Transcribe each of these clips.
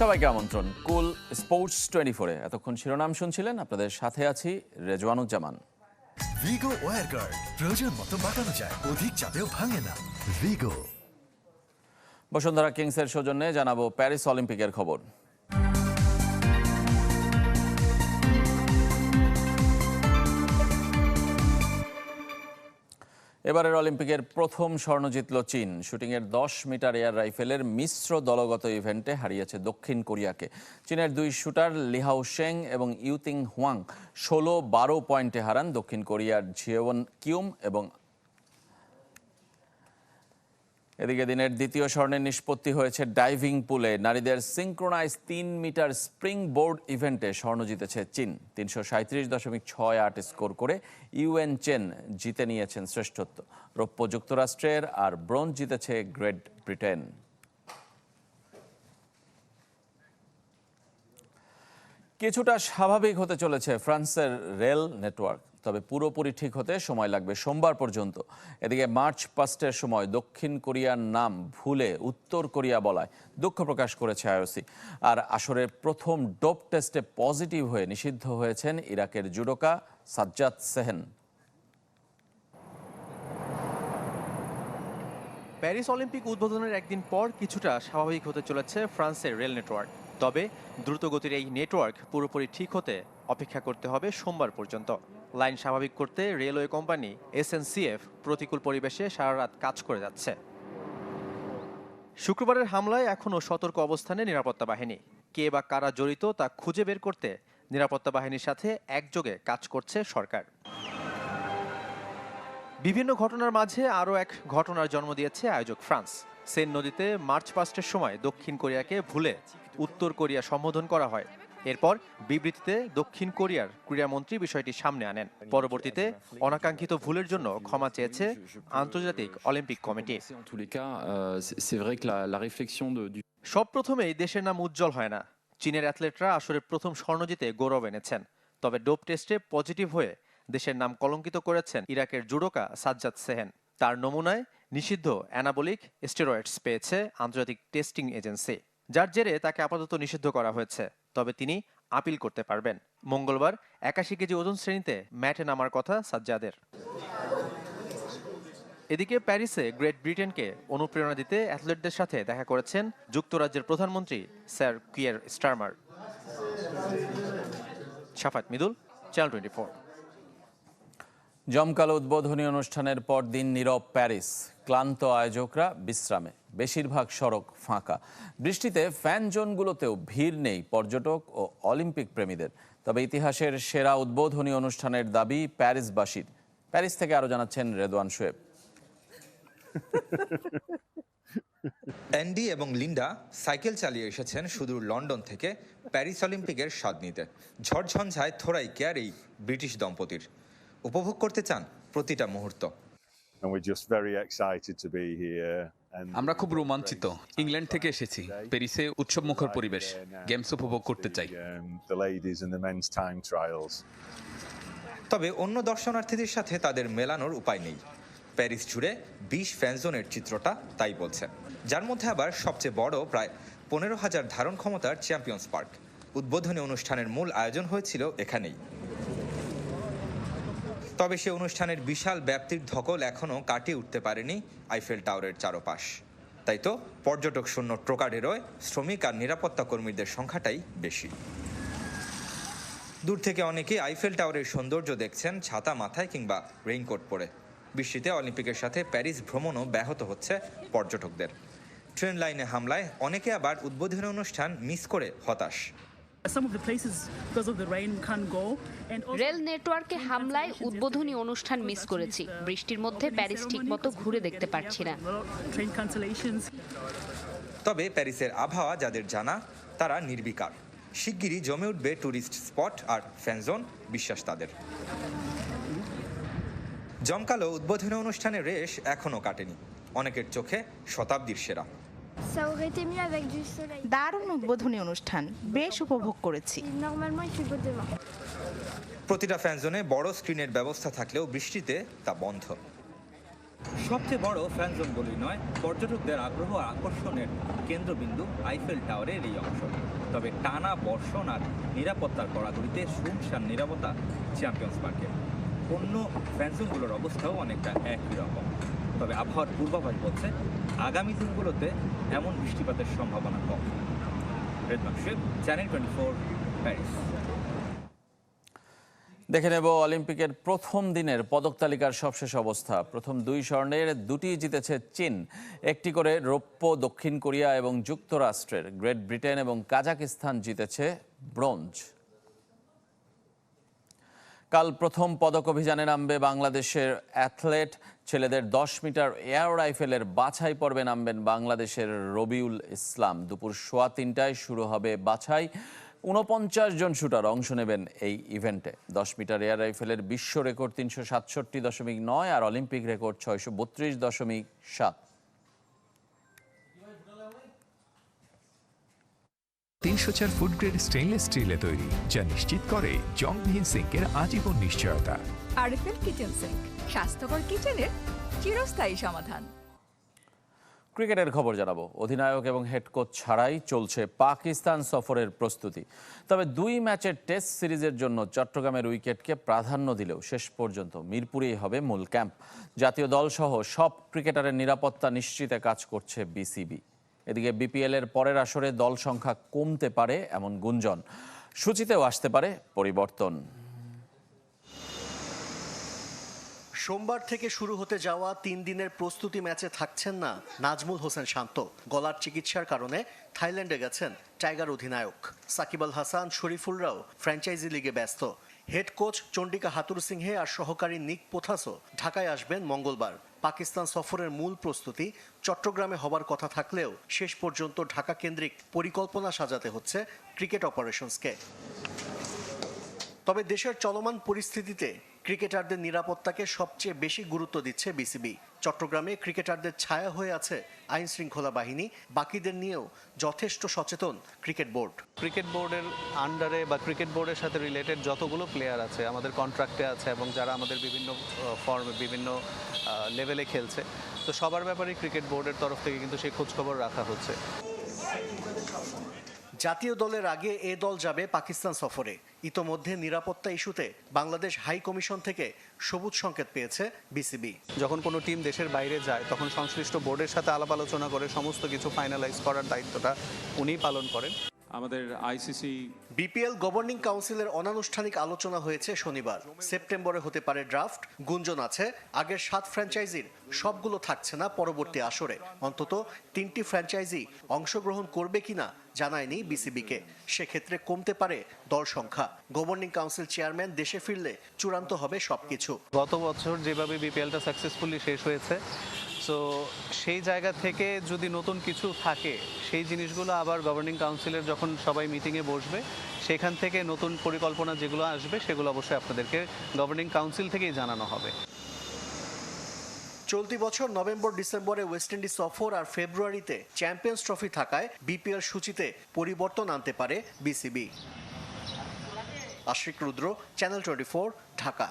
সবাইকে আমন্ত্রণ। কুল sports twenty ফোরে এতক্ষণ শিরোনাম শুনছিলেন আপনাদের সাথে আছি রেজওয়ানুজ্জামান। ভিগো ওয়ার গার্ড। প্রয়োজন মতো বাঁকানো যায় অধিক চাপেও ভাঙে না। ভিগো। বসুন্ধরা কিংসের সৌজন্যে জানাব প্যারিস অলিম্পিকের খবর। এবারের অলিম্পিকের প্রথম স্বর্ণ জিতল চীন। শুটিংয়ের দশ মিটার এয়ার রাইফেলের মিশ্র দলগত ইভেন্টে হারিয়েছে দক্ষিণ কোরিয়াকে। চীনের দুই শুটার লিহাও শেং এবং ইউতিং হুয়াং ষোলো বারো পয়েন্টে হারান দক্ষিণ কোরিয়ার ঝিওন কিউম এবং এদিকে দিনের দ্বিতীয় স্বর্ণের নিষ্পত্তি হয়েছে ডাইভিং পুলে। নারীদের সিঙ্ক্রোনাইজ তিন মিটার স্প্রিং বোর্ড ইভেন্টে স্বর্ণ জিতেছে চীন। তিনশো সাঁত্রিশ দশমিক ছয় আট স্কোর করে ইউএন চেন জিতে নিয়েছেন শ্রেষ্ঠত্ব। রৌপ্য যুক্তরাষ্ট্রের আর ব্রোঞ্জ জিতেছে গ্রেট ব্রিটেন। কিছুটা স্বাভাবিক হতে চলেছে ফ্রান্সের রেল নেটওয়ার্ক। তবে পুরোপুরি ঠিক হতে সময় লাগবে সোমবার পর্যন্ত। এদিকে মার্চ পাস্টের সময় দক্ষিণ কোরিয়ার নাম ভুলে উত্তর কোরিয়া বলায় দুঃখ প্রকাশ করেছে আইওসি। আর আসরের প্রথম ডোপ টেস্টে পজিটিভ হয়ে নিষিদ্ধ হয়েছেন ইরাকের judoka Sajjad Sehen. Paris Olympic উদ্বোধনের একদিন পর কিছুটা স্বাভাবিক হতে চলেছে ফ্রান্সের রেল নেটওয়ার্ক। তবে দ্রুতগতির এই নেটওয়ার্ক পুরোপুরি ঠিক হতে অপেক্ষা করতে হবে সোমবার পর্যন্ত। লাইন স্বাভাবিক করতে রেলওয়ে কোম্পানি এসএনসিএফ প্রতিকূল পরিবেশে সারা রাত কাজ করে যাচ্ছে। শুক্রবারের হামলায় এখনও সতর্ক অবস্থানে নিরাপত্তা বাহিনী। কে বা কারা জড়িত তা খুঁজে বের করতে নিরাপত্তা বাহিনীর সাথে একযোগে কাজ করছে সরকার। বিভিন্ন ঘটনার মাঝে আরও এক ঘটনার জন্ম দিয়েছে আয়োজক ফ্রান্স। সেন নদীতে মার্চ পাস্টের সময় দক্ষিণ কোরিয়াকে ভুলে উত্তর কোরিয়া সম্বোধন করা হয়। এরপর বিবৃতিতে দক্ষিণ কোরিয়ার ক্রীড়ামন্ত্রী বিষয়টি সামনে আনেন। পরবর্তীতে অনাকাঙ্ক্ষিত ভুলের জন্য ক্ষমা চেয়েছে আন্তর্জাতিক অলিম্পিক কমিটি। Euh, সব প্রথমেই দেশের নাম উজ্জ্বল হয় না। চীনের অ্যাথলেটরা আসলে প্রথম স্বর্ণ জিতে গৌরব এনেছেন। তবে ডোপ টেস্টে পজিটিভ হয়ে দেশের নাম কলঙ্কিত করেছেন ইরাকের জুডোকা সাজ্জাদ সেহেন। তার নমুনায় নিষিদ্ধ অ্যানাবলিক স্টেরয়েডস পেয়েছে আন্তর্জাতিক টেস্টিং এজেন্সি। যার জেরে তাকে আপাতত নিষিদ্ধ করা হয়েছে। তবে তিনি আপিল করতে পারবেন। মঙ্গলবার একাশি কেজি ওজন শ্রেণীতে ম্যাটে নামার কথা সাজ্জাদের। এদিকে প্যারিসে গ্রেট ব্রিটেনকে অনুপ্রেরণা দিতে অ্যাথলেটদের সাথে দেখা করেছেন যুক্তরাজ্যের প্রধানমন্ত্রী স্যার কিয়ার স্টারমার। সাফাত মিদুল, চ্যানেল টোয়েন্টি জমকালো উদ্বোধনী অনুষ্ঠানের পর দিন নীরব প্যারিস, ক্লান্ত আয়োজকরা বিশ্রামে। বেশিরভাগ সড়ক ফাঁকা। বৃষ্টিতে ফ্যান জোনগুলোতেও ভিড় নেই পর্যটক ও অলিম্পিক প্রেমীদের। তবে ইতিহাসের সেরা উদ্বোধনী অনুষ্ঠানের দাবি প্যারিসবাসীর। প্যারিস থেকে আরও জানাচ্ছেন রেদওয়ান শোয়েব। অ্যান্ডি এবং লিন্ডা সাইকেল চালিয়ে এসেছেন সুদূর লন্ডন থেকে প্যারিস অলিম্পিকের স্বাদ নিতে। ঝড়ঝঞ্ঝায় থোড়াই কেয়ার এই ব্রিটিশ দম্পতির। উপভোগ করতে চান প্রতিটা মুহূর্ত। আমরা খুব রোমাঞ্চিত। ইংল্যান্ড থেকে এসেছি। প্যারিসে উৎসব মুখর পরিবেশ। গেমস উপভোগ করতে চাই। Um. তবে অন্য দর্শনার্থীদের সাথে তাদের মেলানোর উপায় নেই। প্যারিস জুড়ে বিশ ফ্যানজোনের চিত্রটা তাই বলছেন যার মধ্যে আবার সবচেয়ে বড় প্রায় পনেরো হাজার ধারণ ক্ষমতার চ্যাম্পিয়ন্স পার্ক। উদ্বোধনী অনুষ্ঠানের মূল আয়োজন হয়েছিল এখানেই। তবে সে অনুষ্ঠানের বিশাল ব্যাপ্তির ধকল এখনও কাটিয়ে উঠতে পারেনি আইফেল টাওয়ারের চারপাশ। তাই তো, পর্যটক শূন্য ট্রোকাডেরোয় শ্রমিক আর নিরাপত্তা কর্মীদের সংখ্যাটাই বেশি। দূর থেকে অনেকে আইফেল টাওয়ারের সৌন্দর্য দেখছেন, ছাতা মাথায় কিংবা রেইনকোট পরে। বৃষ্টিতে অলিম্পিকের সাথে প্যারিস ভ্রমণও ব্যাহত হচ্ছে পর্যটকদের। ট্রেন লাইনে হামলায় অনেকে আবার উদ্বোধনী অনুষ্ঠান মিস করে হতাশ। Some of the places, because of the rain, can't go. And also, rail নেটওয়ার্কে হামলায় উদ্বোধনী অনুষ্ঠান মিস করেছি। বৃষ্টির মধ্যে প্যারিস ঠিকমতো ঘুরে দেখতে পারছি না। তবে প্যারিসের আবহাওয়া যাদের জানা তারা নির্বিকার। শিগগিরই জমে উঠবে ট্যুরিস্ট স্পট আর ফ্যানজোন বিশ্বাস তাদের। জমকালো উদ্বোধনী অনুষ্ঠানের রেশ এখনও কাটেনি। অনেকের চোখে শতাব্দীর সেরা। Ça aurait été mieux avec du soleil. দারুণ উদ্বোধনী অনুষ্ঠান বেশ উপভোগ করেছি। Normalement, il fait beau demain. প্রতিটা ফ্যানজোনে বড় স্ক্রিনের ব্যবস্থা থাকলেও বৃষ্টিতে তা বন্ধ। সবচেয়ে বড় ফ্যান জোন বলেই নয় পর্যটকদের আগ্রহ আর আকর্ষণের কেন্দ্রবিন্দু আইফেল টাওয়ারের এই অংশ। তবে টানা বর্ষণ আর নিরাপত্তার কড়াকড়িতে শুনশান নিরাপত্তা চ্যাম্পিয়ন্স পার্কে। অন্য ফ্যানজোনগুলোর অবস্থাও অনেকটা একই রকম। তবে আবহাওয়ার পূর্বাভাস বলছে, আগামী দিনগুলোতে এমন বৃষ্টিপাতের সম্ভাবনা কম। টোয়েন্টি ফোর দেখে নেব অলিম্পিকের প্রথম দিনের পদক তালিকার সবশেষ অবস্থা। প্রথম দুই স্বর্ণের দুটি জিতেছে চীন। একটি করে রৌপ্য দক্ষিণ কোরিয়া এবং যুক্তরাষ্ট্রের। গ্রেট ব্রিটেন এবং কাজাকিস্তান জিতেছে ব্রোঞ্জ। কাল প্রথম পদক অভিযানে নামবে বাংলাদেশের অ্যাথলেট। ছেলেদের দশ মিটার এয়ার রাইফেলের বাছাই পর্বে নামবেন বাংলাদেশের রবিউল ইসলাম। দুপুর সোয়া তিনটায় শুরু হবে বাছাই। উনপঞ্চাশ জন শুটার অংশ নেবেন এই ইভেন্টে। দশ মিটার এয়ার রাইফেলের বিশ্ব রেকর্ড তিনশো সাতষট্টি দশমিক নয় আর অলিম্পিক রেকর্ড ছয়শো বত্রিশ দশমিক সাত। তিনশো চার ফুড গ্রেড স্টেনলেস স্টিলে তৈরি যা নিশ্চিত করে জংবিহীন সিঙ্কের আজীবন নিশ্চয়তা। আরএফএল কিচেন সিঙ্ক স্বাস্থ্যকর কিচেনের চিরস্থায়ী সমাধান। ক্রিকেটের খবর জানাব। অধিনায়ক এবং হেড কোচ ছাড়াই চলছে পাকিস্তান সফরের প্রস্তুতি। তবে দুই ম্যাচের টেস্ট সিরিজের জন্য চট্টগ্রামের উইকেটকে প্রাধান্য দিলেও শেষ পর্যন্ত মিরপুরেই হবে মূল ক্যাম্প। জাতীয় দল সহ সব ক্রিকেটারের নিরাপত্তা নিশ্চিতে কাজ করছে বিসিবি। এদিকে বিপিএল এর পরের আসরে দল সংখ্যা কমতে পারে এমন গুঞ্জন। সূচিতেও আসতে পারে পরিবর্তন। সোমবার থেকে শুরু হতে যাওয়া তিন দিনের প্রস্তুতি ম্যাচে থাকছেন না নাজমুল হোসেন শান্ত। গলার চিকিৎসার কারণে থাইল্যান্ডে গেছেন টাইগার অধিনায়ক। সাকিব আল হাসান শরীফুলরাও ফ্র্যাঞ্চাইজি লিগে ব্যস্ত। Head coach Chandika Hathurusingha আর সহকারী নিক পোথাসও ঢাকায় আসবেন মঙ্গলবার। পাকিস্তান সফরের মূল প্রস্তুতি চট্টগ্রামে হবার কথা থাকলেও শেষ পর্যন্ত ঢাকা কেন্দ্রিক পরিকল্পনা সাজাতে হচ্ছে ক্রিকেট অপারেশনসকে। তবে দেশের চলমান পরিস্থিতিতে ক্রিকেটারদের নিরাপত্তাকে সবচেয়ে বেশি গুরুত্ব দিচ্ছে বিসিবি। চট্টগ্রামে ক্রিকেটারদের ছায়া হয়ে আছে আইন শৃঙ্খলা বাহিনী, বাকিদের নিয়েও যথেষ্ট সচেতন ক্রিকেট বোর্ড। ক্রিকেট বোর্ডের আন্ডারে বা ক্রিকেট বোর্ডের সাথে রিলেটেড যতগুলো প্লেয়ার আছে, আমাদের কন্ট্রাক্টে আছে এবং যারা আমাদের বিভিন্ন ফর্মে বিভিন্ন লেভেলে খেলছে, তো সবার ব্যাপারে ক্রিকেট বোর্ডের তরফ থেকে কিন্তু সেই খোঁজখবর রাখা হচ্ছে। জাতীয় দলের আগে এ দল যাবে পাকিস্তান সফরে। ইতোমধ্যে নিরাপত্তা ইস্যুতে বাংলাদেশ হাই কমিশন থেকে সবুজ সংকেত পেয়েছে বিসিবি। যখন কোনো টিম দেশের বাইরে যায়, তখন সংশ্লিষ্ট বোর্ডের সাথে আলাপ আলোচনা করে সমস্ত কিছু ফাইনালাইজ করার দায়িত্বটা উনি পালন করেন। আমাদের আইসিসি বিপিএল গভর্নিং কাউন্সিলের অনানুষ্ঠানিক আলোচনা হয়েছে শনিবার। সেপ্টেম্বরে হতে পারে ড্রাফট গুঞ্জন আছে। আগের সাত ফ্র্যাঞ্চাইজির সবগুলো থাকছে না পরবর্তী আসরে। অন্তত তিনটি ফ্র্যাঞ্চাইজি অংশগ্রহণ করবে কিনা জানায়নি বিসিবিকে সেক্ষেত্রে কমতে পারে দল সংখ্যা। গভর্নিং কাউন্সিল চেয়ারম্যান দেশে ফিরলে চূড়ান্ত হবে সবকিছু। গত বছর যেভাবে বিপিএলটা সাকসেসফুলি শেষ হয়েছে সো সেই জায়গা থেকে যদি নতুন কিছু থাকে, সেই জিনিসগুলো আবার গভর্নিং কাউন্সিলের যখন সবাই মিটিংয়ে বসবে, সেখান থেকে নতুন পরিকল্পনা যেগুলো আসবে, সেগুলো অবশ্যই আপনাদেরকে গভর্নিং কাউন্সিল থেকেই জানানো হবে। চলতি বছর নভেম্বর, ডিসেম্বরে ওয়েস্ট ইন্ডিজ সফর আর ফেব্রুয়ারিতে চ্যাম্পিয়ন্স ট্রফি থাকায় বিপিএল সূচিতে পরিবর্তন আনতে পারে BCB. Ashiq Rudra, channel twenty Dhaka.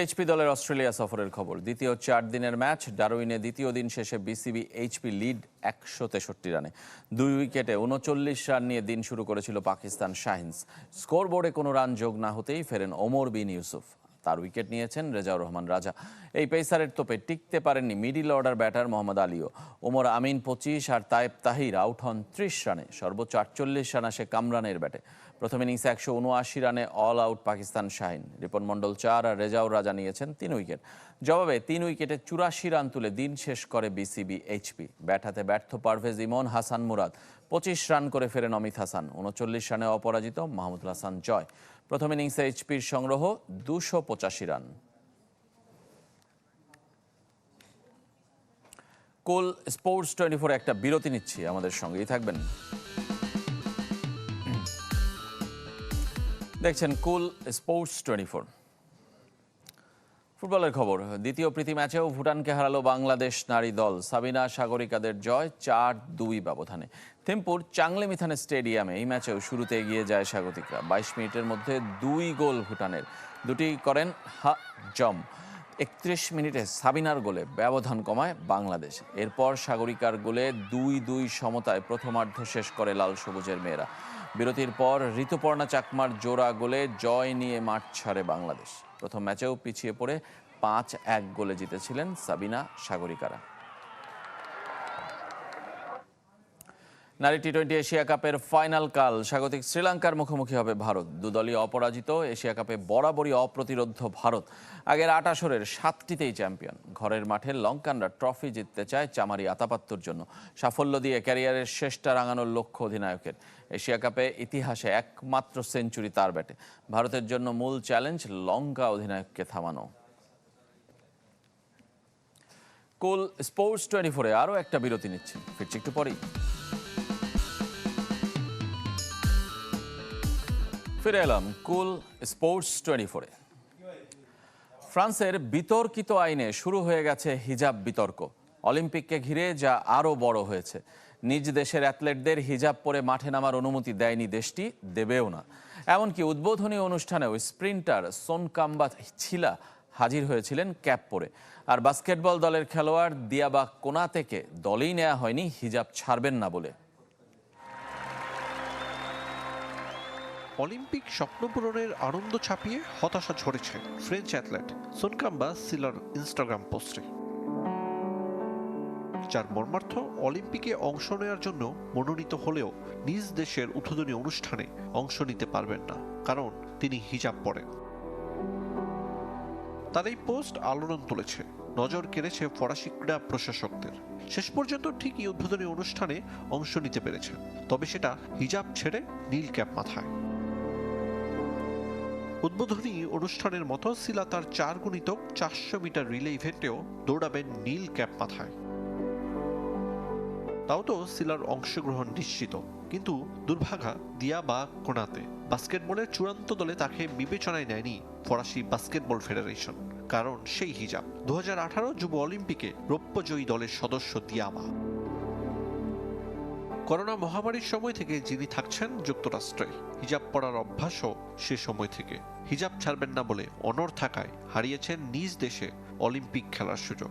HP দলের অস্ট্রেলিয়া সফরের খবর। দ্বিতীয় চার দিনের ম্যাচ, ডারউইনে দ্বিতীয় দিন শেষে বিসিবি এইচপি লিড একশো তেষট্টি রানে। দুই উইকেটে উনচল্লিশ রান নিয়ে দিন শুরু করেছিল পাকিস্তান শাহিনস। স্কোরবোর্ডে কোনো রান যোগ না হতেই ফেরেন ওমর বিন ইউসুফ। তার উইকেট নিয়েছেন রেজাউর রহমান রাজা। এই পেসারের তোপে টিকতে পারেননি মিডিল অর্ডার ব্যাটার মোহাম্মদ আলীও। ওমর আমিন পঁচিশ আর তায়েব তাহির আউট হন ত্রিশ রানে, সর্বোচ্চ আটচল্লিশ রান আসে কামরানের ব্যাটে। প্রথম ইনিংসে একশো উনআশি রানে অল আউট পাকিস্তান শাহিন। রিপন মণ্ডল চার আর রেজাউর রাজা নিয়েছেন তিন উইকেট। জবাবে তিন উইকেটে চুরাশি রান তুলে দিন শেষ করে বিসিবি এইচপি। ব্যাট হাতে ব্যর্থ পারভেজ ইমন, হাসান মুরাদ। পঁচিশ রান করে ফেরেন অমিত হাসান। উনচল্লিশ রানে অপরাজিত মাহমুদুল হাসান জয়। প্রথম ইনিংসে এইচপির সংগ্রহ, দুশো পঁচাশি রান কোল স্পোর্টস টোয়েন্টি ফোর একটা বিরতি নিচ্ছি আমাদের সঙ্গেই থাকবেন। দেখছেন কুল স্পোর্টস টোয়েন্টি ফোর। ফুটবলের খবর। দ্বিতীয় প্রীতি ম্যাচেও ভুটানকে হারালো বাংলাদেশ নারী দল। সাবিনা সাগরিকাদের জয় চার দুই ব্যবধানে। থিম্পুর চাংলে মিথানে স্টেডিয়ামে এই ম্যাচেও শুরুতে এগিয়ে যায় স্বাগতিকরা। বাইশ মিনিটের মধ্যে দুই গোল ভুটানের। দুটি করেন হা জম। একত্রিশ মিনিটে সাবিনার গোলে ব্যবধান কমায় বাংলাদেশ। এরপর সাগরিকার গোলে দুই দুই সমতায় প্রথমার্ধ শেষ করে লাল সবুজের মেয়েরা। বিরতির পর ঋতুপর্ণা চাকমার জোড়া গোলে জয় নিয়ে মাঠ ছাড়ে বাংলাদেশ। প্রথম ম্যাচেও পিছিয়ে পড়ে পাঁচ এক গোলে জিতেছিলেন সাবিনা সাগরিকারা। নারী টি টোয়েন্টি এশিয়া কাপের ফাইনাল কাল। স্বাগতিক, শ্রীলঙ্কার মুখোমুখি হবে ভারত। দুদলই অপরাজিত, এশিয়া কাপে বরাবরই অপ্রতিরোধ ভারত। আগের আট আসরের সাতটিতেই চ্যাম্পিয়ন। ঘরের মাঠে লঙ্কানরা ট্রফি জিততে চায় চামারি আতাপাত্তর জন্য। সাফল্য দিয়ে ক্যারিয়ারের শেষটা রাঙানোর লক্ষ্য অধিনায়কের। এশিয়া কাপে ইতিহাসে একমাত্র সেঞ্চুরি তার ব্যাটে। ভারতের জন্য মূল চ্যালেঞ্জ লঙ্কা অধিনায়ককে থামানো। কুল স্পোর্টস টোয়েন্টি ফোরে আরও একটা বিরতি নিচ্ছি। ফিরছি একটু পরেই। ফিরে এলাম কুল স্পোর্টস টোয়েন্টি ফোরে। ফ্রান্সের বিতর্কিত আইনে শুরু হয়ে গেছে হিজাব বিতর্ক। অলিম্পিককে ঘিরে যা আরও বড় হয়েছে। নিজ দেশের অ্যাথলেটদের হিজাব পরে মাঠে নামার অনুমতি দেয়নি দেশটি, দেবেও না। এমনকি উদ্বোধনী অনুষ্ঠানেও স্প্রিন্টার সোনকাম্বা ছিলা হাজির হয়েছিলেন ক্যাপ পরে। আর বাস্কেটবল দলের খেলোয়াড় দিয়াবা কোনা থেকে দলেই নেওয়া হয়নি, হিজাব ছাড়বেন না বলে। অলিম্পিক স্বপ্ন পূরণের আনন্দ ছাপিয়ে হতাশা ঝরেছে French athlete Sounkamba Sylla Instagram পোস্টে যার মর্মার্থ অলিম্পিকে অংশ নেওয়ার জন্য মনোনীত হলেও নিজ দেশের উদ্বোধনী অনুষ্ঠানে অংশ নিতে পারবেন না, কারণ তিনি হিজাব পরেন। তার এই পোস্ট আলোড়ন তুলেছে, নজর কেড়েছে ফরাসি ক্রীড়া প্রশাসকদের। শেষ পর্যন্ত ঠিকই উদ্বোধনী অনুষ্ঠানে অংশ নিতে পেরেছেন তবে সেটা হিজাব ছেড়ে নীল ক্যাপ মাথায়। উদ্বোধনী অনুষ্ঠানের মতো সিলা তার চার গুণিতক চারশো মিটার রিলে ইভেন্টেও দৌড়াবেন নীল ক্যাপ মাথায়। তাও তো সিলার অংশগ্রহণ নিশ্চিত। কিন্তু দুর্ভাগা, দিয়া বা কোনাতে বাস্কেটবলের চূড়ান্ত দলে তাকে বিবেচনায় নেয়নি ফরাসি বাস্কেটবল ফেডারেশন, কারণ সেই হিজাব। দু হাজার আঠারো যুব অলিম্পিকে রৌপ্যজয়ী দলের সদস্য দিয়াবা করোনা মহামারীর সময় থেকে যিনি থাকছেন যুক্তরাষ্ট্রে, হিজাব পরার অভ্যাসও সে সময় থেকে। হিজাব ছাড়বেন না বলে অনর থাকায় হারিয়েছেন নিজ দেশে অলিম্পিক খেলার সুযোগ।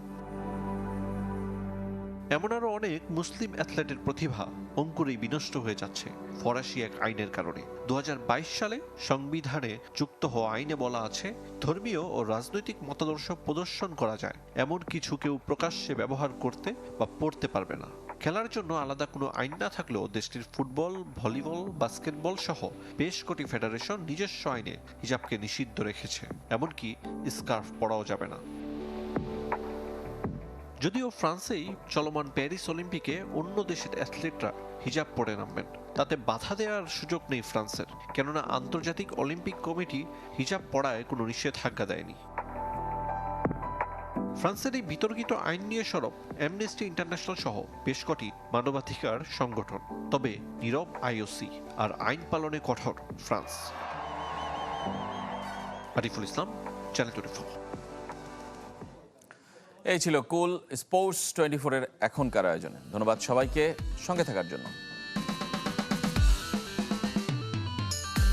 এমন আরও অনেক মুসলিম অ্যাথলেটের প্রতিভা অঙ্কুরেই বিনষ্ট হয়ে যাচ্ছে ফরাসি এক আইনের কারণে। দু হাজার বাইশ সালে সংবিধানে যুক্ত হওয়া আইনে বলা আছে, ধর্মীয় ও রাজনৈতিক মতাদর্শ প্রদর্শন করা যায়, এমন কিছু কেউ প্রকাশ্যে ব্যবহার করতে বা পড়তে পারবে না। খেলার জন্য আলাদা কোনো আইন না থাকলেও দেশটির ফুটবল, ভলিবল, বাস্কেটবল সহ বেশ কটি ফেডারেশন নিজস্ব আইনে হিজাবকে নিষিদ্ধ রেখেছে। এমনকি স্কার্ফ পরাও যাবে না। যদিও ফ্রান্সেই চলমান প্যারিস অলিম্পিকে অন্য দেশের অ্যাথলেটরা হিজাব পরে নামবেন, তাতে বাধা দেওয়ার সুযোগ নেই ফ্রান্সের। কেননা আন্তর্জাতিক অলিম্পিক কমিটি হিজাব পড়ায় কোনো নিষেধাজ্ঞা দেয়নি। ফ্রান্সের এই বিতর্কিত আইন নিয়ে সরব অ্যামনেস্টি ইন্টারন্যাশনাল সহ বেশ কটি মানবাধিকার সংগঠন, তবে নীরব আইওসি আর আইন পালনে কঠোর France. Ariful Islam channel twenty এই ছিল কুল স্পোর্টস টোয়েন্টি ফোরের এখনকার আয়োজনে। ধন্যবাদ সবাইকে সঙ্গে থাকার জন্য।